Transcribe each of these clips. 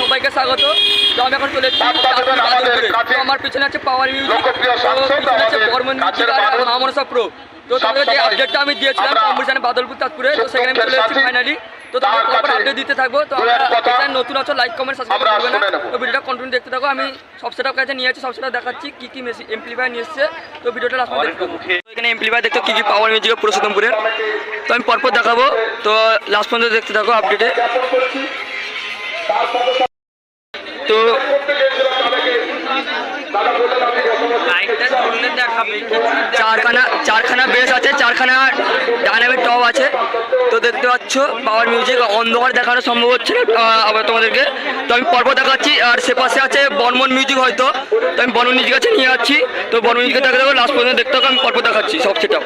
সবাইকে স্বাগত। তো আমি এখন চলে এসেছি তো আমার পিছনে আছে পাওয়ার মিউজিক পিছনে আছে বর্মন মিউজিক আর। মামনসা প্রো তো তোমাদের যে আপডেটটা আমি দিয়েছিলাম কম্পিটিশনে বাদলপুর চাঁদপুরে। তো সেখানে আমি চলে এসেছি ফাইনালি তো পরপর আপডেট দিতে থাকব। তো আমরা নতুন আছো লাইক কমেন্ট সাবস্ক্রাইব করবে না। তো ভিডিওটা কন্টিনিউ দেখতে থাকো। আমি সব সেটআপ কাছে নিয়ে আছি সব সেটআপ দেখাচ্ছি কি কি মেশিন এমপ্লিফায়ার নিয়ে এসেছে। তো ভিডিওটা লাস্ট দেখতে থাকো। এখানে এমপ্লিফায়ার দেখতে কি কি পাওয়ার মিউজিকের পুরুষোত্তমপুরের। তো আমি পরপর দেখাবো। তো লাস্ট পর্যন্ত দেখতে থাকো আপডেটে তো চারখানা চারখানা বেশ আছে চারখানা ডায়নামিক টপ আছে। তো দেখতে পাচ্ছ পাওয়ার মিউজিক অন্ধকার দেখানো সম্ভব হচ্ছে না আবার তোমাদেরকে। তো আমি পর্ব দেখাচ্ছি আর সে পাশে আছে বর্মন মিউজিক হয়তো। তো আমি বর্মন মিউজিক কাছে নিয়ে যাচ্ছি। তো বর্মন মিউজিকে দেখা দেখো লাস্ট পর্যন্ত দেখতে হবে আমি পর্ব দেখাচ্ছি সব সেটা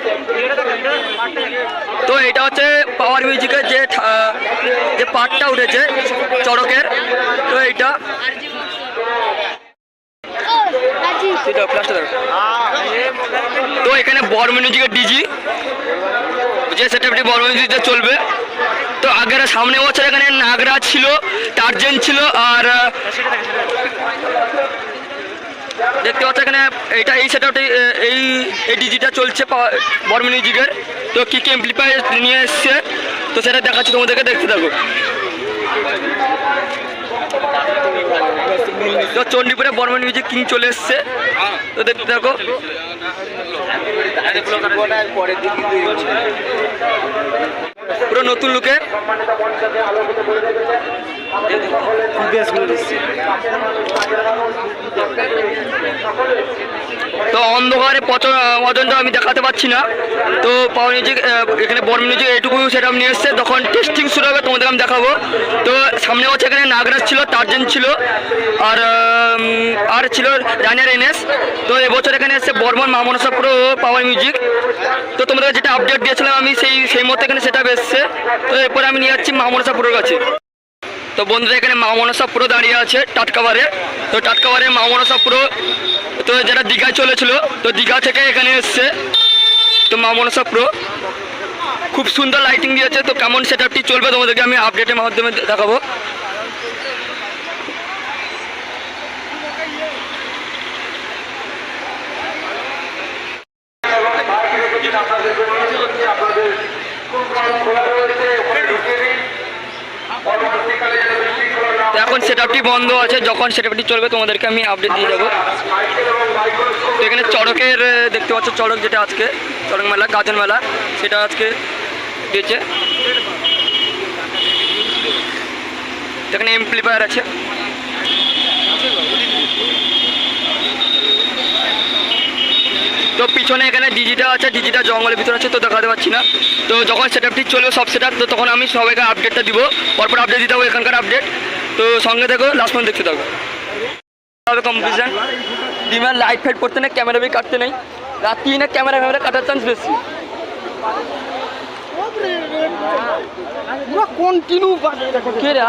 তো এটা হচ্ছে পাওয়ার মিউজিকের যে যে পার্টটা উঠেছে চড়কের। তো এইটা। তো এখানে বড় মিউজিকের ডিজি যে সেটআপটি বড় মিউজিকটা চলবে, তো আগের সামনে বছর এখানে নাগরাজ ছিল টার্জেন ছিল, আর দেখতে পাচ্ছ এখানে এটা এই সেটআপটি এই এই ডিজিটা চলছে বড় মিউজিকের তো কী কী এমপ্লিফাই নিয়ে এসছে, তো সেটা দেখাচ্ছি তোমাদেরকে, দেখতে থাকো। তো চণ্ডীপুরে বর্মন মিউজিক কিং চলে এসছে, তো দেখতে থাকো। পুরো নতুন তো অন্ধকারে পচন পর্যন্ত আমি দেখাতে পাচ্ছি না। তো পাওয়ার মিউজিক এখানে বড় মিউজিক এটুকু সেটা নিয়ে এসছে। তখন টেস্টিং শুরু হবে তোমাদের আমি দেখাবো। তো সামনে হচ্ছে এখানে নাগরাজ ছিল টার্জেন ছিল, আর আর ছিল রানিয়ার এনএস। তো এবছর এখানে এসছে বর্মন মামনসা প্রো পাওয়ার মিউজিক তো তোমাদের যেটা আপডেট দিয়েছিলাম আমি সেই সেই মতো এখানে সেটা এসছে। তো এরপরে আমি নিয়ে যাচ্ছি মামনসা প্রোর কাছে। তো বন্ধুরা এখানে মা মনসা পুরো দাঁড়িয়ে আছে টাটকাবারে তো টাটকাবারে মা মনসা পুরো, তো যারা দীঘায় চলেছিল, তো দীঘা থেকে এখানে এসছে। তো মা মনসা পুরো খুব সুন্দর লাইটিং দিয়েছে। তো কেমন সেটআপটি চলবে তোমাদেরকে আমি আপডেটের মাধ্যমে দেখাবো। তো এখন সেটআপটি বন্ধ আছে, যখন সেটআপটি চলবে তোমাদেরকে আমি আপডেট দিয়ে দেবো। তো এখানে চড়কের দেখতে পাচ্ছ চড়ক যেটা আজকে, চড়ক মেলা, গাজন মেলা, সেটা আজকে দিয়েছে। এখানে এমপ্লিফায়ার আছে। তো পিছনে এখানে ডিজিটা আছে ডিজিটা জঙ্গলের ভিতরে আছে, তো দেখাতে পাচ্ছি না। তো যখন সেটআপটি চলবে, সব সেটআপ তো তখন আমি সবাইকে আপডেটটা দিব। পরপর আপডেট দিতে হবে এখানকার আপডেট তো সঙ্গে দেখো লাস্ট পর্যন্ত দেখতে থাকো। হবে কম্পিটিশন ডিমার লাইট ফাইট করতে নেই ক্যামেরা বি কাটতে নেই। রাত্রি না ক্যামেরা ফ্যামেরা কাটার চান্স বেশি। কন্টিনিউ কে রে